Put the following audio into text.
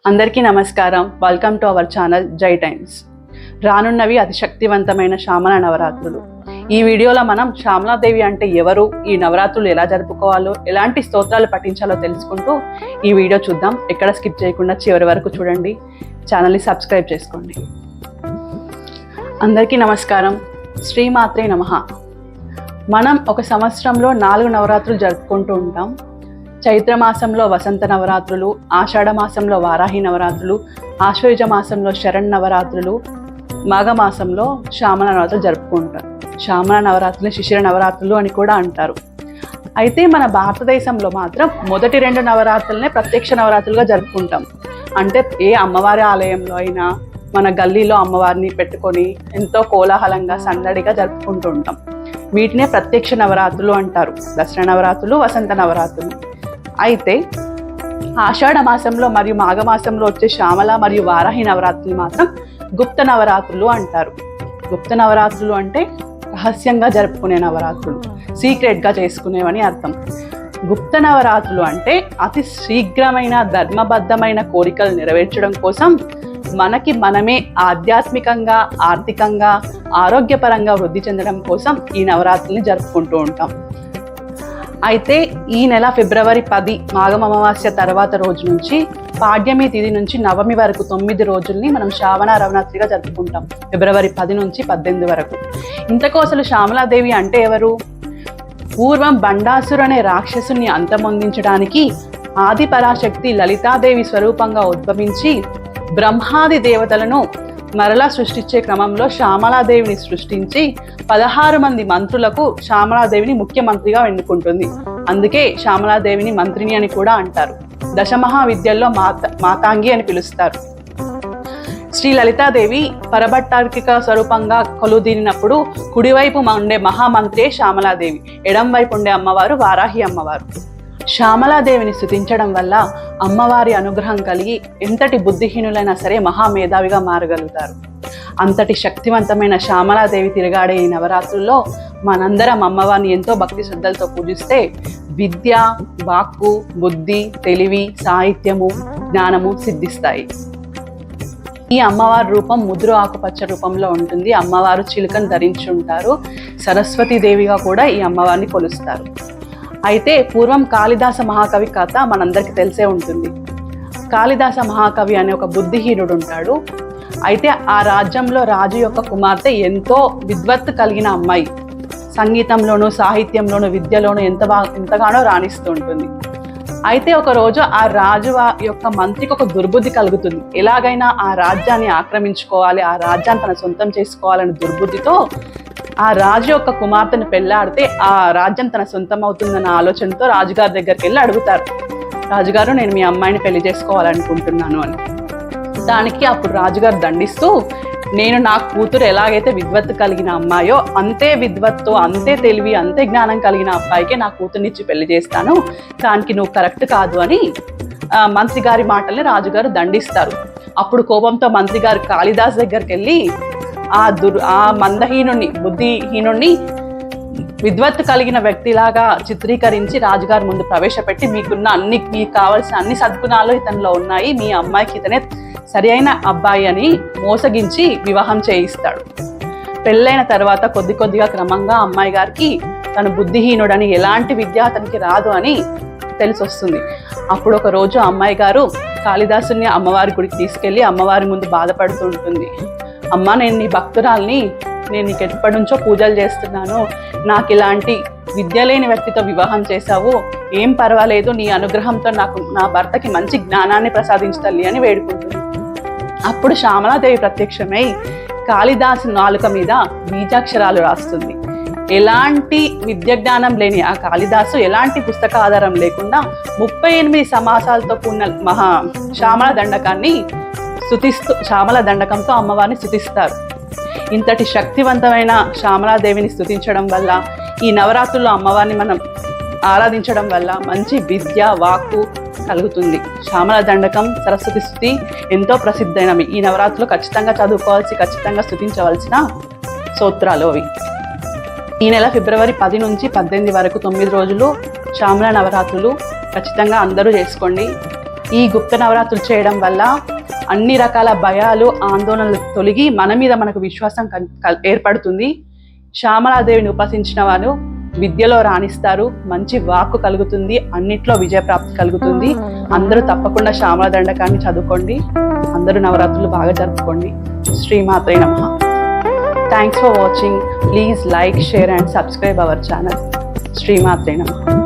అందరికీ నమస్కారం. Welcome to our channel Jai Times రానున్నవి అతి శక్తివంతమైన శ్యామల నవరాత్రులు. ఈ వీడియోలో మనం శ్యామలాదేవి అంటే ఎవరు ఈ నవరాత్రులు ఎలా జరుపుకోవాలో ఎలాంటి స్తోత్రాలు పఠించాలో తెలుసుకుంటూ ఈ వీడియో చూద్దాం. ఎక్కడ స్కిప్ చేయకుండా చివరి వరకు చూడండి. ఛానల్ని సబ్స్క్రైబ్ చేసుకోండి. అందరికీ నమస్కారం. శ్రీమాత్రే నమః. మనం ఒక సంవత్సరంలో నాలుగు నవరాత్రులు జరుపుకుంటూ ఉంటాం. చైత్ర మాసంలో వసంత నవరాత్రులు ఆషాఢమాసంలో వారాహి నవరాత్రులు ఆశ్వయుజ మాసంలో శరణ్ నవరాత్రులు మాఘ మాసంలో శ్యామల నవరాత్రులు జరుపుకుంటారు. శ్యామల నవరాత్రులు శిశిర నవరాత్రులు అని కూడా అంటారు. అయితే మన భారతదేశంలో మాత్రం మొదటి రెండు నవరాత్రులనే ప్రత్యక్ష నవరాత్రులుగా జరుపుకుంటాం. అంటే ఏ అమ్మవారి ఆలయంలో అయినా మన గల్లీలో అమ్మవారిని పెట్టుకొని ఎంతో కోలాహలంగా సందడిగా జరుపుకుంటూ ఉంటాం. వీటినే ప్రత్యక్ష నవరాత్రులు అంటారు. దసరా నవరాత్రులు వసంత నవరాత్రులు. అయితే ఆషాఢ మాసంలో మరియు మాఘమాసంలో వచ్చే శ్యామల మరియు వారాహి నవరాత్రులు మాత్రం గుప్త నవరాత్రులు అంటారు. గుప్త నవరాత్రులు అంటే రహస్యంగా జరుపుకునే నవరాత్రులు సీక్రెట్గా చేసుకునేవని అర్థం. గుప్త నవరాత్రులు అంటే అతి శీఘ్రమైన ధర్మబద్ధమైన కోరికలు నెరవేర్చడం కోసం మనకి మనమే ఆధ్యాత్మికంగా ఆర్థికంగా ఆరోగ్యపరంగా వృద్ధి చెందడం కోసం ఈ నవరాత్రుల్ని జరుపుకుంటూ ఉంటాం. అయితే ఈ నెల ఫిబ్రవరి పది మాఘం అమావాస్య తర్వాత రోజు నుంచి పాడ్యమి తిథి నుంచి నవమి వరకు తొమ్మిది రోజుల్ని మనం శ్రావణ రవణాత్రిగా జరుపుకుంటాం. ఫిబ్రవరి పది నుంచి పద్దెనిమిది వరకు. ఇంతకు అసలు శ్యామలాదేవి అంటే ఎవరు? పూర్వం బండాసురు అనే రాక్షసుని అంతమొందించడానికి ఆది పరాశక్తి లలితాదేవి స్వరూపంగా ఉద్భవించి బ్రహ్మాది దేవతలను మరలా సృష్టించే క్రమంలో శ్యామలాదేవిని సృష్టించి పదహారు మంది మంత్రులకు శ్యామలాదేవిని ముఖ్యమంత్రిగా ఎన్నుకుంటుంది. అందుకే శ్యామలాదేవిని మంత్రిని అని కూడా అంటారు. దశమహావిద్యల్లో మాత మాతాంగి అని పిలుస్తారు. శ్రీ లలితాదేవి పరభట్టార్కిక స్వరూపంగా కొలుదీరినప్పుడు కుడివైపు ఉండే మహామంత్రే శ్యామలాదేవి. ఎడం వైపు ఉండే అమ్మవారు వారాహి అమ్మవారు. శ్యామలాదేవిని స్థుతించడం వల్ల అమ్మవారి అనుగ్రహం కలిగి ఎంతటి బుద్ధిహీనులైనా సరే మహామేధావిగా మారగలుగుతారు. అంతటి శక్తివంతమైన శ్యామలాదేవి తిరగాడే ఈ నవరాత్రుల్లో మనందరం అమ్మవారిని ఎంతో భక్తి శ్రద్ధలతో పూజిస్తే విద్య వాక్కు బుద్ధి తెలివి సాహిత్యము జ్ఞానము సిద్ధిస్తాయి. ఈ అమ్మవారి రూపం ముద్రు ఆకుపచ్చ రూపంలో ఉంటుంది. అమ్మవారు చిలుకను ధరించి ఉంటారు సరస్వతీదేవిగా కూడా ఈ అమ్మవారిని కొలుస్తారు. అయితే పూర్వం కాళిదాస మహాకవి కథ మనందరికీ తెలిసే ఉంటుంది. కాళిదాస మహాకవి అనే ఒక బుద్ధిహీనుడు ఉంటాడు. అయితే ఆ రాజ్యంలో రాజు యొక్క కుమార్తె ఎంతో విద్వత్తు కలిగిన అమ్మాయి. సంగీతంలోను సాహిత్యంలోను విద్యలోను ఎంత బాగా ఎంతగానో రాణిస్తూ ఉంటుంది. అయితే ఒకరోజు ఆ రాజు యొక్క మంత్రికి ఒక దుర్బుద్ధి కలుగుతుంది. ఎలాగైనా ఆ రాజ్యాన్ని ఆక్రమించుకోవాలి ఆ రాజ్యాన్ని తన సొంతం చేసుకోవాలనే దుర్బుద్ధితో ఆ రాజు యొక్క కుమార్తెను పెళ్ళాడితే ఆ రాజ్యం తన సొంతం అవుతుందన్న ఆలోచనతో రాజుగారి దగ్గరికి వెళ్ళి అడుగుతారు. రాజుగారు నేను మీ అమ్మాయిని పెళ్ళి చేసుకోవాలనుకుంటున్నాను అని. దానికి అప్పుడు రాజుగారు దండిస్తూ నేను నా కూతురు ఎలాగైతే విద్వత్తు కలిగిన అమ్మాయో అంతే విద్వత్తు అంతే తెలివి అంతే జ్ఞానం కలిగిన అబ్బాయికే నా కూతుర్నిచ్చి పెళ్ళి చేస్తాను. దానికి నువ్వు కరెక్ట్ కాదు అని మంత్రి గారి మాటల్ని రాజుగారు దండిస్తారు. అప్పుడు కోపంతో మంత్రి గారు కాళిదాస్ దగ్గరికి వెళ్ళి ఆ దుర్ ఆ మందహీనుణ్ణి బుద్ధిహీనుణ్ణి విద్వత్ కలిగిన వ్యక్తిలాగా చిత్రీకరించి రాజుగారి ముందు ప్రవేశపెట్టి మీకున్న అన్ని మీకు కావాల్సిన అన్ని సద్గుణాలు ఇతనిలో ఉన్నాయి. మీ అమ్మాయికి ఇతనే సరి అయిన అబ్బాయి అని మోసగించి వివాహం చేయిస్తాడు. పెళ్ళైన తర్వాత కొద్ది కొద్దిగా క్రమంగా అమ్మాయి గారికి తను బుద్ధిహీనుడని ఎలాంటి విద్య అతనికి రాదు అని తెలిసొస్తుంది. అప్పుడు ఒక రోజు అమ్మాయి గారు కాళిదాసుని అమ్మవారి గుడికి తీసుకెళ్ళి అమ్మవారి ముందు బాధపడుతూ ఉంటుంది. అమ్మ నేను నీ భక్తురాల్ని నేను నీకు ఎప్పటి నుంచో పూజలు చేస్తున్నాను. నాకు ఇలాంటి విద్య లేని వ్యక్తితో వివాహం చేశావు. ఏం పర్వాలేదు నీ అనుగ్రహంతో నాకు నా భర్తకి మంచి జ్ఞానాన్ని ప్రసాదించు తల్లి అని వేడుకుంటుంది. అప్పుడు శ్యామలాదేవి ప్రత్యక్షమై కాళిదాసు నాలుక మీద బీజాక్షరాలు రాస్తుంది. ఎలాంటి విద్య జ్ఞానం లేని ఆ కాళిదాసు ఎలాంటి పుస్తక ఆధారం లేకుండా ముప్పై ఎనిమిది సమాసాలతో కూడిన మహా శ్యామల దండకాన్ని స్థుతిస్తూ శ్యామల దండకంతో అమ్మవారిని స్థుతిస్తారు. ఇంతటి శక్తివంతమైన శ్యామలాదేవిని స్థుతించడం వల్ల ఈ నవరాత్రుల్లో అమ్మవారిని మనం ఆరాధించడం వల్ల మంచి విద్య వాక్కు కలుగుతుంది. శ్యామల దండకం సరస్వతి స్థుతి ఎంతో ప్రసిద్ధమైనవి. ఈ నవరాత్రులు ఖచ్చితంగా చదువుకోవాల్సి ఖచ్చితంగా స్థుతించవలసిన సూత్రాలు అవి ఈ నెల ఫిబ్రవరి పది నుంచి పద్దెనిమిది వరకు తొమ్మిది రోజులు శ్యామల నవరాత్రులు ఖచ్చితంగా అందరూ చేసుకోండి. ఈ గుప్త నవరాత్రులు చేయడం వల్ల అన్ని రకాల భయాలు ఆందోళనలు తొలగి మన మీద మనకు విశ్వాసం కల్- ఏర్పడుతుంది. శ్యామలాదేవిని ఉపాసించిన వారు విద్యలో రాణిస్తారు. మంచి వాక్కు కలుగుతుంది. అన్నిట్లో విజయప్రాప్తి కలుగుతుంది. అందరూ తప్పకుండా శ్యామల దండకాన్ని చదువుకోండి. అందరూ నవరాత్రులు బాగా జరుపుకోండి. శ్రీమాత్రే నమ. Thanks for watching please like share and subscribe our channel శ్రీమాత్రే నమ.